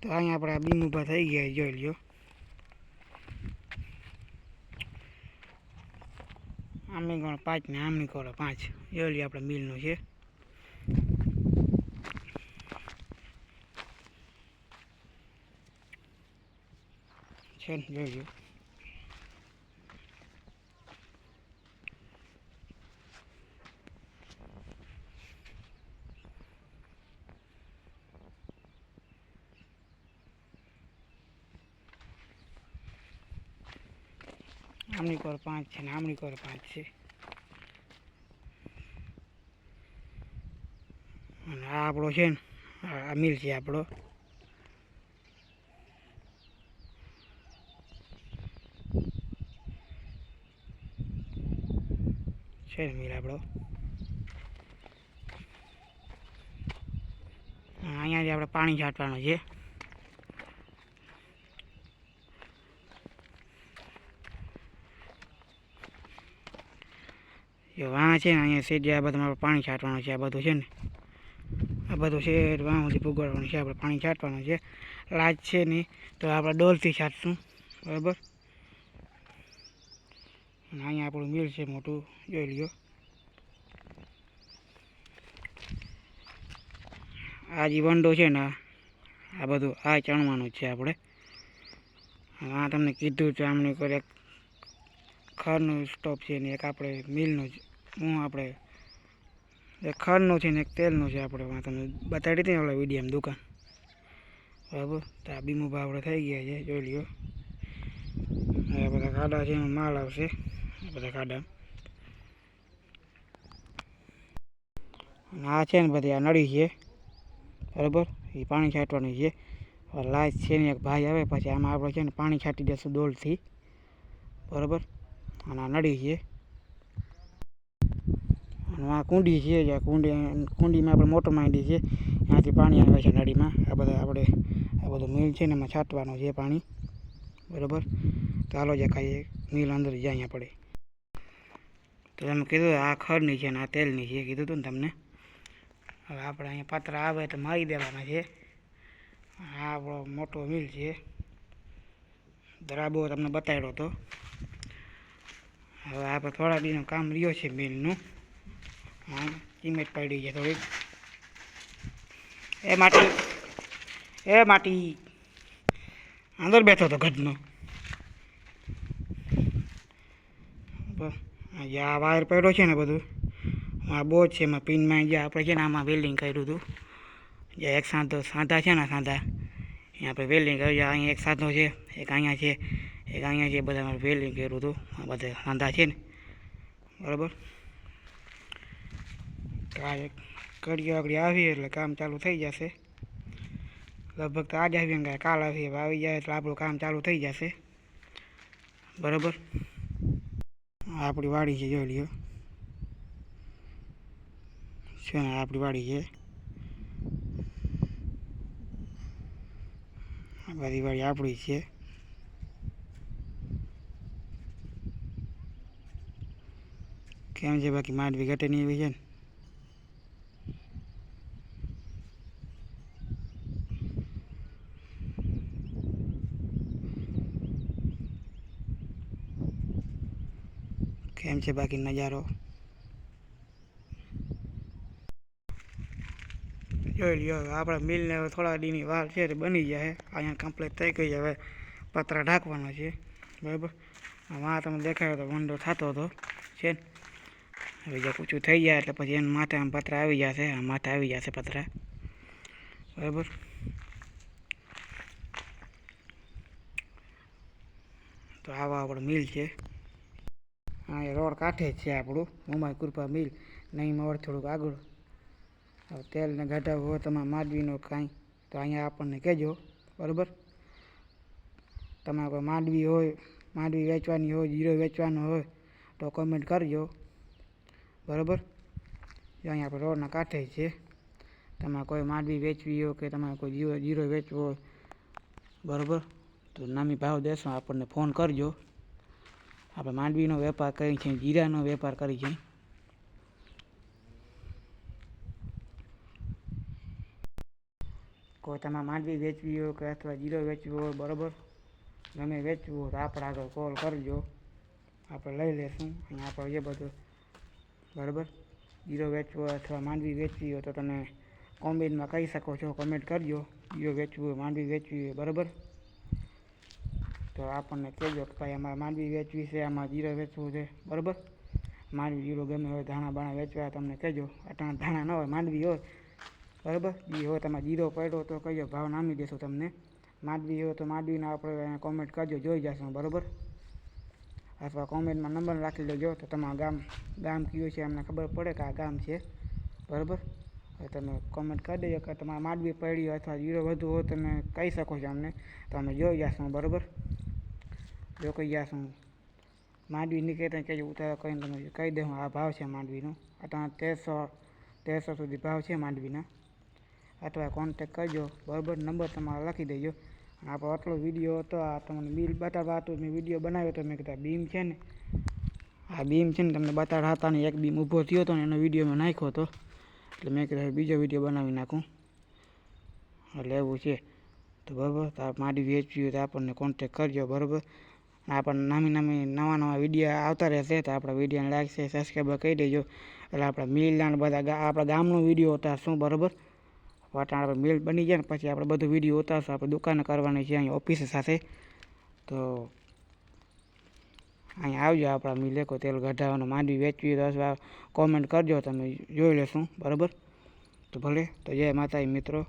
તો અહીંયા આપણે બીમ ઊભા થઈ ગયા, જોઈ લ્યો. આમની કોણ પાંચ ને આમની કરો પાંચ. જોઈ લ્યો આપણે મિલનું છે. છે જોઈ લ્યો. આમની કોર પાંચ છે ને આમની કોર પાંચ છે. અને આ આપણો છે ને, આ મિલ છે આપણો. છે ને મિલ આપણો. અહીંયાથી આપણે પાણી છાંટવાનું છે. જો વાં છે ને, અહીંયા સેજ આ બધું આપણે પાણી છાંટવાનું છે, આ બધું છે ને. આ બધું છે વાં સુધી ભૂગોળવાનું છે, આપણે પાણી છાંટવાનું છે. લાજ છે ને, તો આપણે ડોલથી છાંટશું, બરાબર? અહીંયા આપણું મિલ છે મોટું, જોઈ લ્યો. આ જે વંડો છે ને, આ બધું આ ચણવાનું છે આપણે. આ તમને કીધું છે, આમને કરે ખરનું સ્ટોપ છે ને એક આપણે મિલનું હું આપણે એક ખરનું છે ને એક તેલનું છે આપણે વાં તમને બતાડી હતી ને આપણે વિડીયામાં દુકાન. બરાબર? તો આ બીમો ભાવ આપણે થઈ ગયા છે, જોઈ લ્યો. આ બધા ખાડા છે, એમાં માલ આવશે બધા ખાડા. આ છે ને બધી આ નળી છે, બરાબર? એ પાણી છાંટવાનું છે. લાઈટ છે ને એક ભાઈ આવે, પછી આમાં આપણે છે ને પાણી છાંટી દઈશું ડોલથી બરાબર? અને આ નળી છે. અને આ કુંડી છે જે કુંડી કુંડીમાં આપણે મોટર માંડી છે. ત્યાંથી પાણી આવે છે નળીમાં. આ બધા આપણે, આ બધું મિલ છે ને એમાં છાંટવાનું છે પાણી. બરાબર? હાલો જે ખાઈએ મિલ અંદર જાય આપણે તો તમે કીધું આ ખરની છે ને આ તેલની છે, કીધું હતું ને તમને? હવે આપણે અહીંયા પાત્ર આવે તો મારી દેવાના છે. આ આપણો મોટો મિલ છે. દરાબો તમને બતાવ્યો હતો હવે આપણે થોડા દીનું કામ રહ્યો છે મિલનું. હા ચીમેટ પડી છે થોડીક. એ માટી એ માટી. અંદર બેઠો હતો જે આ વાયર પડ્યો છે ને બધું, આ બોજ છે, એમાં પિનમાં જે આપણે છે ને આમાં વેલ્ડિંગ કર્યું હતું. જે એક સાંધો, સાંધા છે ને સાંધા અહીંયા આપણે વેલ્ડિંગ કર્યું. અહીંયા એક સાંધો છે, એક અહીંયા છે. એક અહીંયા છે બધા અમારે વેલ્ડિંગ કર્યું હતું, આ બધા સાંધા છે ને. બરાબર? કડીઓ આગળ આવીએ એટલે કામ ચાલુ થઈ જશે. લગભગ તો આજે આવીએ કાંઈ, કાલ આવીએ આવી જાય એટલે આપણું કામ ચાલુ થઈ જશે. બરાબર? આપણી વાડી છે, જોઈ લ્યો. છે ને, આપણી વાડી છે. બધી વાડી આપણી છે. કેમ છે બાકી માંડવી ઘટે નહીં એવી છે ને? કેમ છે બાકી નજારો? જોઈ લ્યો, આપણે મિલને હવે થોડા દીની વાર છે બની જાય. અહીંયા કમ્પ્લીટ થઈ ગઈ હવે પતરા ઢાંકવાનો છે. બરાબર? આમાં તમને દેખાયો તો વંડો થતો હતો છે ને? હવે જે કૂચું થઈ જાય એટલે પછી એના માથે આમ પતરા આવી જશે, આ માથે આવી જશે પતરા. બરાબર? તો આવા આપણો મિલ છે. હા, એ રોડ કાંઠે જ છે આપણું મુંબઈ કૃપા મિલ. નહીં મોડ થોડુંક આગળ. હવે તેલને ગાઢા હોય, તમારે માંડવીનો કાંઈ, તો અહીંયા આપણને કહેજો. બરાબર? તમારે કોઈ માંડવી હોય, માંડવી વેચવાની હોય, જીરો વેચવાનો હોય, તો કોમેન્ટ કરજો. બરાબર? જો અહીંયા આપણે રોડના કાંઠે છે, તમારે કોઈ માંડવી વેચવી હોય કે તમારે કોઈ જીરો જીરો વેચવો હોય, બરાબર? તો નામી ભાવ દેશો, આપણને ફોન કરજો. આપણે માંડવીનો વેપાર કરી છે, જીરાનો વેપાર કરી છે. કોઈ તમારે માંડવી વેચવી હોય કે અથવા જીરો વેચવો હોય, બરાબર? ગમે વેચવું હોય તો આપણે આગળ કોલ કરજો. આપણે લઈ લેશું. અહીંયા આપણે જે બધું બરાબર? જીરો વેચવો હોય અથવા માંડવી વેચવી હોય તો તમે કોમેન્ટમાં કહી શકો છો. કમેન્ટ કરજો. જીરો વેચવું હોય, માંડવી વેચવી હોય, બરાબર? તો આપણને કહેજો કે ભાઈ અમારે માંડવી વેચવી છે, આમાં જીરો વેચવું છે, બરાબર? માંડવી જીરો ગમે હોય, ધાણા બાણા વેચવા, તમને કહેજો. અટાણા ધાણા ન હોય, માંડવી હોય, બરાબર? જે હોય, તમારે જીરો પડ્યો તો કહીજો ભાવ નામી દેશું તમને. માંડવી હોય તો માંડવીના આપણે કોમેન્ટ કરજો, જોઈ જશું, બરાબર? અથવા કોમેન્ટમાં નંબર રાખી લેજો તો તમારું ગામ ગામ કયું છે અમને ખબર પડે કે આ ગામ છે. બરાબર? હવે તમે કોમેન્ટ કરી દેજો કે તમારે માંડવી પડી હોય અથવા જીરો વધુ હોય તમે કહી શકો છો અમને. તો અમે જોઈ જશું, બરાબર? જો કહી જશું માંડવી નીકળે કહેજો ઉતારો કરીને તમે કહી દઉં આ ભાવ છે માંડવીનો. અથવા તેરસો તેરસો સુધી ભાવ છે માંડવીના. અથવા કોન્ટેક કરજો, બરાબર? નંબર તમારો લખી દેજો. આપણો આટલો વીડિયો હતો, આ તમને બિલ બતાવવા હતું, મેં વીડિયો બનાવ્યો તો મેં કીધા બીમ છે ને, આ બીમ છે ને તમને બતાડતા હતા ને એક બીમ ઊભો થયો હતો ને એનો વીડિયો મેં નાખ્યો હતો. એટલે મેં કીધું બીજો વીડિયો બનાવી નાખું. એટલે એવું છે. તો બરાબર, તો માડી વેચવી હોય તો આપણને કોન્ટેક કરજો, બરાબર? આપણને નામી નામી નવા નવા વીડિયો આવતા રહેશે, તો આપણા વિડીયોને લાગશે સબસ્ક્રાઈબર કરી દેજો. એટલે આપણા મિલના બધા આપણા ગામનો વીડિયો હતા શું, બરાબર? પાટણ આપણે મિલ બની જાય ને પછી આપણે બધું વીડિયો ઉતારશું. આપણે દુકાન કરવાની છે અહીં ઓફિસ સાથે. તો અહીંયા આવજો આપણા મિલે કોઈ તેલ ગઢાવાનું. માંડવી વેચવી તો અથવા કોમેન્ટ કરજો, તમે જોઈ લેશું. બરાબર? તો ભલે. તો જય માતાજી મિત્રો.